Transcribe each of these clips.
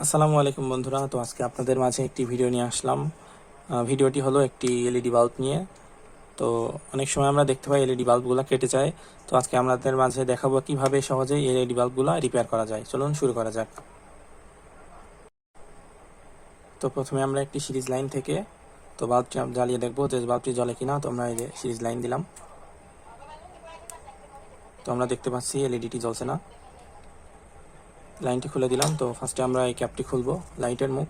আসসালামু আলাইকুম বন্ধুরা, তো আজকে আপনাদের মাঝে একটি ভিডিও নিয়ে আসলাম। ভিডিওটি হলো একটি এলইডি বাল্ব নিয়ে। তো অনেক সময় আমরা দেখতে পাই এলইডি বাল্বগুলো কেটে যায়। তো আজকে আমাদের মাঝে দেখাবো কীভাবে সহজে এলইডি বাল্বগুলো রিপেয়ার করা যায়। চলুন শুরু করা যাক। তো প্রথমে আমরা একটি সিরিজ লাইন থেকে, তো বাল্বটি জ্বালিয়ে দেখব যে বাল্বটি জ্বলে কিনা। তো আমরা এই যে সিরিজ লাইন দিলাম। তো আমরা দেখতে পাচ্ছি এলইডিটি জ্বলছে না। লাইনটি খুলে দিলাম। তো ফার্স্টে আমরা এই ক্যাপটি খুলবো, লাইটের মুখ।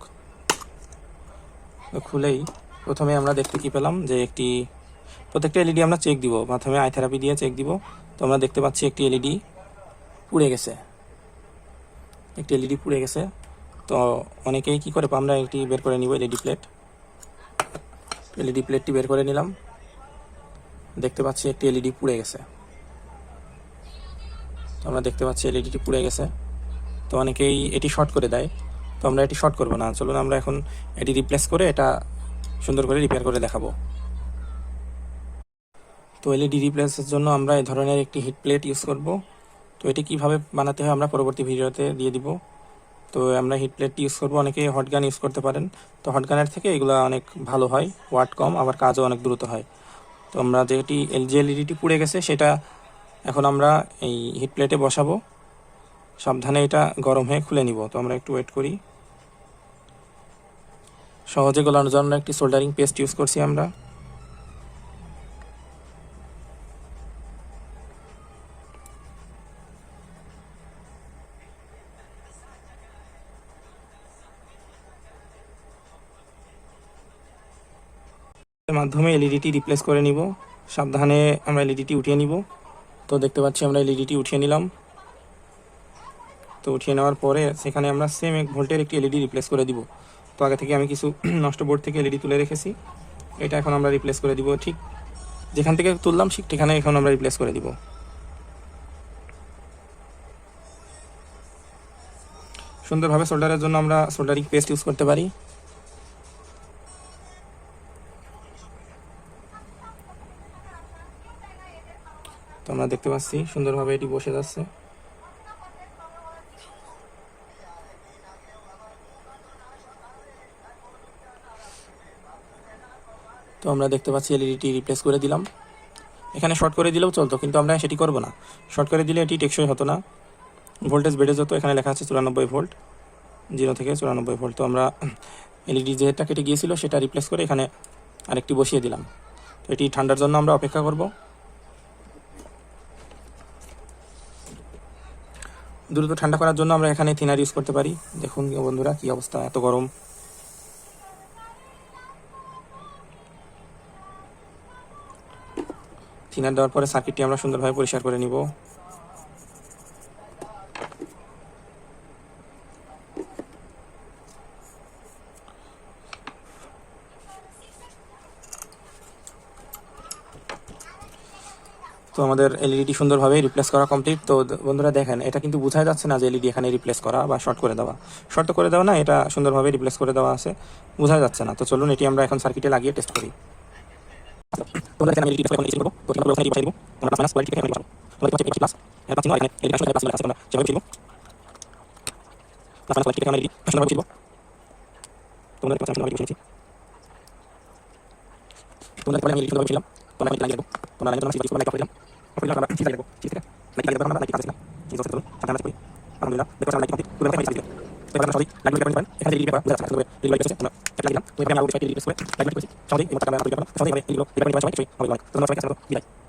তো খুলেই প্রথমে আমরা দেখতে কি পেলাম যে একটি, প্রত্যেকটা এলইডি আমরা চেক দিব। প্রথমে আই থেরাপি দিয়ে চেক দিব। তো আমরা দেখতে পাচ্ছি একটি এলইডি পুড়ে গেছে। একটি এলইডি পুড়ে গেছে। তো অনেকেই কি করে, আমরা একটি বের করে নিব, এলইডি প্লেট। এলইডি প্লেটটি বের করে নিলাম। দেখতে পাচ্ছি একটি এলইডি পুড়ে গেছে। আমরা দেখতে পাচ্ছি এলইডিটি পুড়ে গেছে। তো অনেকেই এটি শর্ট করে দেয়। তো আমরা এটি শর্ট করব না। চলুন আমরা এখন এটি রিপ্লেস করে এটা সুন্দর করে রিপেয়ার করে দেখাবো। তো এলইডি রিপ্লেসের জন্য আমরা এই ধরনের একটি হিট প্লেট ইউজ করব। তো এটি কীভাবে বানাতে হয় আমরা পরবর্তী ভিডিওতে দিয়ে দিব। তো আমরা হিট প্লেটটি ইউজ করব। অনেকে হট গান ইউজ করতে পারেন। তো হট গানের থেকে এগুলো অনেক ভালো হয় ওয়াট কম, আবার কাজও অনেক দ্রুত হয়। তো আমরা যেটি এল যে এলইডিটি পুড়ে গেছে সেটা এখন আমরা এই হিট প্লেটে বসাবো। সাবধানে এটা গরম হয়ে খুলে নিব। তো আমরা একটু ওয়েট করি। সহজে গলানোর জন্য একটি সোল্ডারিং পেস্ট ইউজ করছি আমরা। মাধ্যমে এলইডিটি রিপ্লেস করে নিব। সাবধানে আমরা এলইডিটি উঠিয়ে নিব। তো দেখতে পাচ্ছি আমরা এলইডিটি উঠিয়ে নিলাম। তো উঠিয়ে নেওয়ার পরে সেখানে আমরা সেম এক ভোল্টের একটি এলইডি রিপ্লেস করে দিব। তো আগে থেকে আমি কিছু নষ্ট বোর্ড থেকে এলইডি তুলে রেখেছি। এটা এখন আমরা রিপ্লেস করে দিব ঠিক যেখান থেকে তুললাম ঠিক সেখানে এখন আমরা রিপ্লেস করে দিব। সুন্দরভাবে সোল্ডারের জন্য আমরা সোল্ডারিং পেস্ট ইউজ করতে পারি। তো আমরা দেখতে পাচ্ছি সুন্দরভাবে এটি বসে যাচ্ছে। তো আমরা দেখতে পাচ্ছি এলইডিটি রিপ্লেস করে দিলাম। এখানে শর্ট করে দিলেও চলতো, কিন্তু আমরা সেটি করব না। শর্ট করে দিলে এটি টেকসই হতো না। ভোল্টেজ বেড়ে যেত, এখানে লেখা আছে চুরানব্বই ভোল্ট জিরো থেকে চুরানব্বই ভোল্ট তো আমরা এলইডি যেটা কেটে গিয়েছিল, সেটা রিপ্লেস করে এখানে আরেকটি বসিয়ে দিলাম। তো এটি ঠান্ডার জন্য আমরা অপেক্ষা করব। দ্রুত ঠান্ডা করার জন্য আমরা এখানে থিনার ইউজ করতে পারি। দেখুন বন্ধুরা, কি অবস্থা, এত গরম। থিনার দেওয়ার পরে সার্কিটটি আমরা সুন্দরভাবে পরিষ্কার করে নিব। তো আমাদের এলইডি সুন্দরভাবে রিপ্লেস করা কমপ্লিট তো বন্ধুরা দেখেন, এটা কিন্তু বোঝা যাচ্ছে না যে এলইডি এখানে রিপ্লেস করা বা শর্ট করে দেওয়া। শর্ট করে দেওয়া না, এটা সুন্দরভাবে রিপ্লেস করে দেওয়া আছে। বোঝা যাচ্ছে না। তো চলুন, এটি আমরা এখন সার্কিটে লাগিয়ে টেস্ট করি। তোমরা দেখেন আমি এলইডি এখন এসে করব তো এখানে ওখানে বসাই দিব তোমরা মাইনাস কোয়ালিটি এখানে বসাবো তোমরা দেখতে পাচ্ছি প্লাস এর পাচ্ছি না এখানে এলইডি আসলে প্লাস আছে, তোমরা সেভাবে ছিল প্লাস কোয়ালিটি এখানে এলইডি সুন্দরভাবে ছিল তোমরা দেখতে পাচ্ছি আমি বসেছি তোমরা দেখতে আমি এলইডি সুন্দরভাবে ছিলাম তোমরা আমি লাগিয়ে দেবো তোমরা দেবো আমি লাইট অফ করে দিলাম অফ করে দিলাম আমরা ঠিক লাগিয়ে দেবো ঠিক আছে লাইট লাগিয়ে দেবো আমরা লাইট কাজ না ঠিক আছে সাথে আমরা করি আলহামদুলিল্লাহ দেখো লাইট কমপ্লিট পুরো লাইট লাগিয়ে দিলাম এবার আমরা সবাই লাইট লাগিয়ে পারেন এখানে এলইডি ব্যাপার বুঝা যাচ্ছে না এলইডি লাগিয়ে আমরা একটা লাগিয়ে দিলাম তো এবার আমরা আউট সাইড এলইডি করে লাইট লাগিয়ে সবাই এই মত আমরা লাইট লাগিয়ে সবাই এলইডি লাগিয়ে সবাই সবাই হবে অনেক তোমরা সবাই কাছে বিদায়